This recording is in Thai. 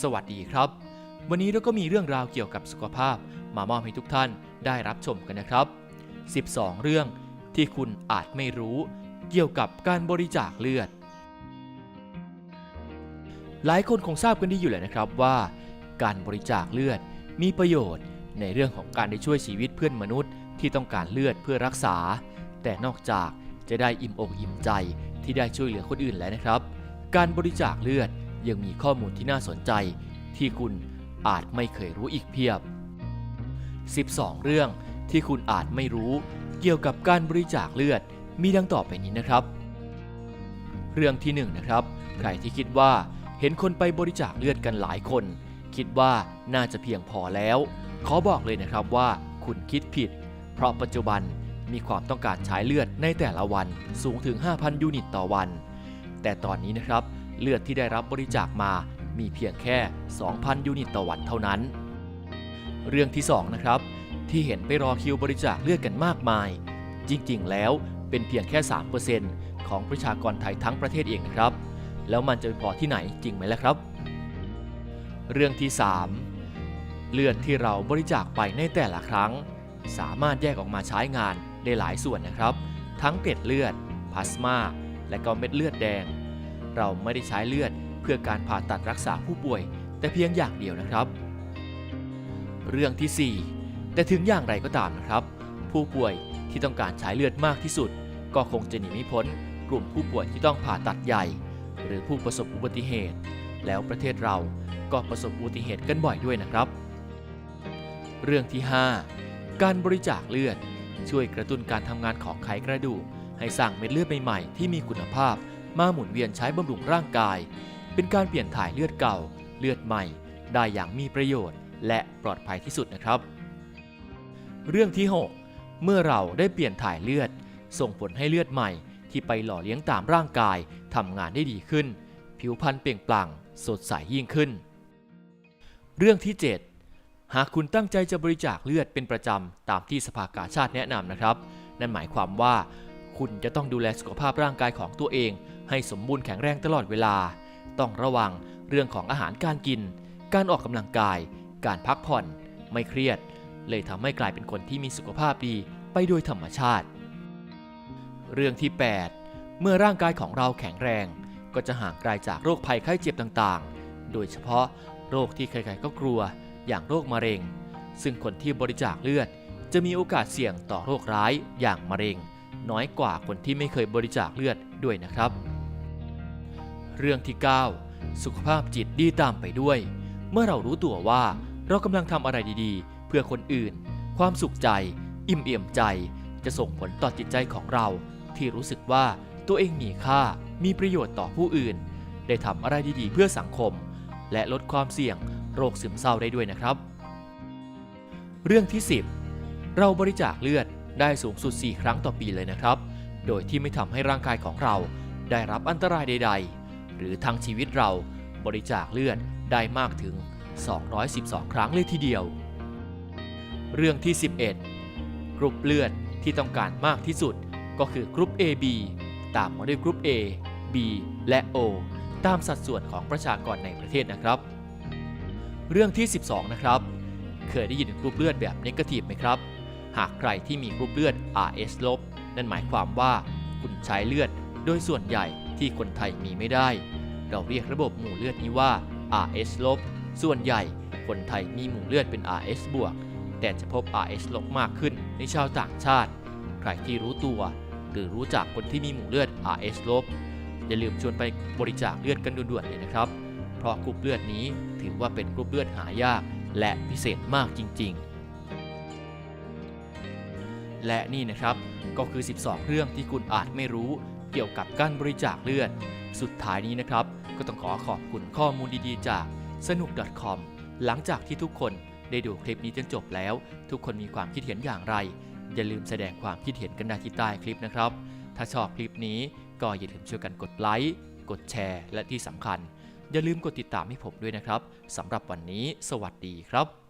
สวัสดีครับ วันนี้เราก็มีเรื่องราวเกี่ยวกับสุขภาพ มามอบให้ทุกท่านได้รับชมกันนะครับ 12 เรื่องที่คุณอาจไม่รู้ เกี่ยวกับการบริจาคเลือด หลายคนคงทราบกันดีอยู่แล้วนะครับว่า การบริจาคเลือดมีประโยชน์ในเรื่องของการได้ช่วยชีวิตเพื่อนมนุษย์ที่ต้องการเลือดเพื่อรักษา แต่นอกจากจะได้อิ่มอกอิ่มใจที่ได้ช่วยเหลือคนอื่นแล้วนะครับ การบริจาคเลือด ยังมีข้อมูลที่น่าสนใจ ที่คุณอาจไม่เคยรู้อีกเพียบ 12 เรื่องที่คุณอาจไม่รู้ เกี่ยวกับการบริจาคเลือดมีดังต่อไปนี้นะครับ เรื่องที่1นงนะครับ ใครที่คิดว่าเห็นคนไปบริจาคเลือดกันหลายคน คิดว่าน่าจะเพียงพอแล้ว ขอบอกเลยนะครับว่าคุณคิดผิด เพราะปัจจุบันมีความต้องการใช้เลือดในแต่ละวันสูงถึง 5,000 ยูนิตต่อวัน แต่ตอนนี้นะครับ เลือดที่ได้รับบริจาคมามีเพียงแค่ 2,000 ยูนิตต่อวันเท่านั้น เรื่องที่2นะครับที่เห็นไปรอคิวบริจาคเลือดกันมากมาย จริงๆ แล้วเป็นเพียงแค่ 3%ของประชากรไทยทั้งประเทศเองนะครับ แล้วมันจะพอที่ไหนจริงไหมล่ะครับ เรื่องที่ 3 เลือดที่เราบริจาคไปในแต่ละครั้ง สามารถแยกออกมาใช้งานได้หลายส่วนนะครับ ทั้งเกล็ดเลือดพลาสมาและก็เม็ดเลือดแดง เราไม่ได้ใช้เลือดเพื่อการผ่าตัดรักษาผู้ป่วย แต่เพียงอย่างเดียวนะครับ เรื่องที่ 4 แต่ถึงอย่างไรก็ตามนะครับ ผู้ป่วยที่ต้องการใช้เลือดมากที่สุด ก็คงจะหนีไม่พ้น กลุ่มผู้ป่วยที่ต้องผ่าตัดใหญ่ หรือผู้ประสบอุบัติเหตุ แล้วประเทศเราก็ประสบอุบัติเหตุกันบ่อยด้วยนะครับ เรื่องที่ 5 การบริจาคเลือด ช่วยกระตุ้นการทำงานของไขกระดูกให้สร้างเม็ดเลือดใหม่ๆที่มีคุณภาพ มาหมุนเวียนใช้บำรุงร่างกาย เป็นการเปลี่ยนถ่ายเลือดเก่า เลือดใหม่ ได้อย่างมีประโยชน์ และปลอดภัยที่สุดนะครับ เรื่องที่ 6 เมื่อเราได้เปลี่ยนถ่ายเลือด ส่งผลให้เลือดใหม่ ที่ไปหล่อเลี้ยงตามร่างกายทำงานได้ดีขึ้น ผิวพรรณเปล่งปลั่ง สดใสยิ่งขึ้น เรื่องที่ 7 หากคุณตั้งใจจะบริจาคเลือดเป็นประจำตามที่สภากาชาติแนะนำนะครับ นั่นหมายความว่าคุณจะต้องดูแลสุขภาพร่างกายของตัวเอง ให้สมบูรณ์แข็งแรงตลอดเวลา ต้องระวังเรื่องของอาหารการกิน การออกกำลังกาย การพักผ่อน ไม่เครียด เลยทำให้กลายเป็นคนที่มีสุขภาพดีไปโดยธรรมชาติ เรื่องที่ 8 เมื่อร่างกายของเราแข็งแรง ก็จะห่างไกลจากโรคภัยไข้เจ็บต่างๆ โดยเฉพาะโรคที่ใครๆก็กลัว อย่างโรคมะเร็ง ซึ่งคนที่บริจาคเลือด จะมีโอกาสเสี่ยงต่อโรคร้ายอย่างมะเร็ง น้อยกว่าคนที่ไม่เคยบริจาคเลือดด้วยนะครับ เรื่องที่ 9 สุขภาพจิตดีตามไปด้วย เมื่อเรารู้ตัวว่าเรากำลังทำอะไรดีๆ เพื่อคนอื่น ความสุขใจ อิ่มเอี่ยมใจ จะส่งผลต่อจิตใจของเรา ที่รู้สึกว่าตัวเองมีค่ามีประโยชน์ต่อผู้อื่น ได้ทำอะไรดีๆ เพื่อสังคม และลดความเสี่ยงโรคซึมเศร้าได้ด้วยนะครับ เรื่องที่ 10 เราบริจาคเลือดได้สูงสุด 4 ครั้งต่อปีเลยนะครับ โดยที่ไม่ทำให้ร่างกายของเราได้รับอันตรายใด ๆ รือทั้งชีวิตเราบริจาคเลือดได้มากถึง 212 ครั้งเลยทีเดียว เรื่องที่ 11 กรุ๊ปเลือดที่ต้องการมากที่สุดก็คือกรุ๊ป AB ตามมาด้วยกรุ๊ป A B และ O ตามสัดส่วนของประชากรในประเทศนะครับ เรื่องที่ 12 นะครับ เคยได้ยินกรุ๊ปเลือดแบบเนกาทีฟไหมครับ หากใครที่มีกรุ๊ปเลือด RS ลบนั่นหมายความว่า คุณใช้เลือดโดยส่วนใหญ่ ที่คนไทยมีไม่ได้ เราเรียกระบบหมู่เลือดนี้ว่า RS ลบส่วนใหญ่คนไทยมีหมู่เลือดเป็น RS บวก แต่จะพบ RS ลบมากขึ้นในชาวต่างชาติ ใครที่รู้ตัว หรือรู้จักคนที่มีหมู่เลือด RS ลบอย่าลืมชวนไปบริจาคเลือดกันด่วนๆเลยนะครับ เพราะกรุ๊ปเลือดนี้ถือว่าเป็นกรุ๊ปเลือดหายาก และพิเศษมากจริง ๆ และนี่นะครับก็คือ 12 เรื่องที่คุณอาจไม่รู้ เกี่ยวกับการบริจาคเลือด สุดท้ายนี้นะครับ ก็ต้องขอขอบคุณข้อมูลดีๆ จากสนุก .com หลังจากที่ทุกคนได้ดูคลิปนี้จนจบแล้ว ทุกคนมีความคิดเห็นอย่างไร อย่าลืมแสดงความคิดเห็นกันได้ที่ใต้คลิปนะครับ ถ้าชอบคลิปนี้ก็อย่าลืมช่วยกันกดไลค์กดแชร์ และที่สำคัญ อย่าลืมกดติดตามให้ผมด้วยนะครับสำหรับวันนี้ สวัสดีครับ